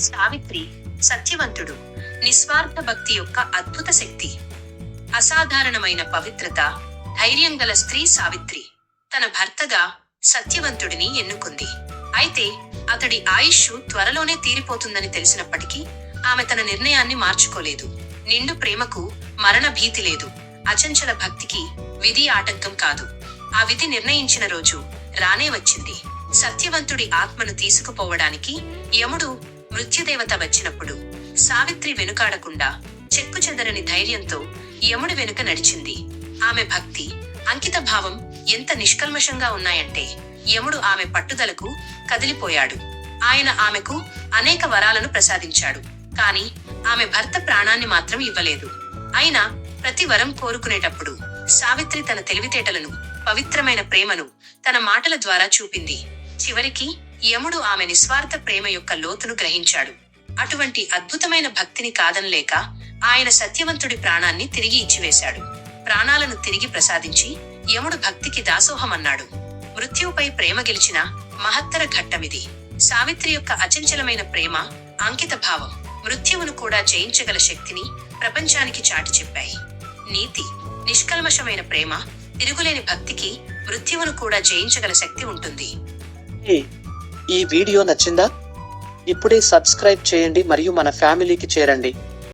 సావిత్రి సత్యవంతుడు నిస్వార్థ భక్తి యొక్క అద్భుత శక్తి. అసాధారణమైన పవిత్రత ధైర్యం గల స్త్రీ సావిత్రి తన భర్తగా సత్యవంతుడిని ఎన్నుకుంది. అయితే అతడి ఆయుష్ త్వరలోనే తీరిపోతుందని తెలిసినప్పటికీ ఆమె తన నిర్ణయాన్ని మార్చుకోలేదు. నిండు ప్రేమకు మరణ భీతి లేదు. అచంచల భక్తికి విధి ఆటంకం కాదు. ఆ విధి నిర్ణయించిన రోజు రానే వచ్చింది. సత్యవంతుడి ఆత్మను తీసుకుపోవడానికి యముడు మృత్యుదేవత వచ్చినప్పుడు సావిత్రి వెనుకాడకుండా చెక్కు చెదరని ధైర్యంతో యముడి వెనుక నడిచింది. ఆమె భక్తి అంకిత భావం ఎంత నిష్కల్మషంగా ఉన్నాయంటే యముడు ఆమె పట్టుదలకు కదిలిపోయాడు. ఆయన ఆమెకు అనేక వరాలను ప్రసాదించాడు కాని ఆమె భర్త ప్రాణాన్ని మాత్రం ఇవ్వలేదు. అయినా ప్రతి వరం కోరుకునేటప్పుడు సావిత్రి తన తెలివితేటలను పవిత్రమైన ప్రేమను తన మాటల ద్వారా చూపింది. చివరికి యముడు ఆమె నిస్వార్థ ప్రేమ యొక్క లోతును గ్రహించాడు. అటువంటి అద్భుతమైన భక్తిని కాదనలేక ఆయన సత్యవంతుడి ప్రాణాన్ని తిరిగి ఇచ్చివేశాడు. ప్రాణాలను తిరిగి ప్రసాదించి యముడు భక్తికి దాసోహమన్నాడు. మృత్యువుపై ప్రేమ గెలిచిన మహత్తర ఘట్టమిది సావిత్రి యొక్క అచంచలమైన ప్రేమ అంకిత భావం మృత్యువును కూడా జయించగల శక్తిని ప్రపంచానికి చాటి చెప్పాయి. నీతి నిష్కల్మషమైన ప్రేమ తిరుగులేని భక్తికి మృత్యువును కూడా జయించగల శక్తి ఉంటుంది. ఈ వీడియో నచ్చిందా? ఇప్పుడే సబ్స్క్రైబ్ చేయండి మరియు మన ఫ్యామిలీకి చేరండి.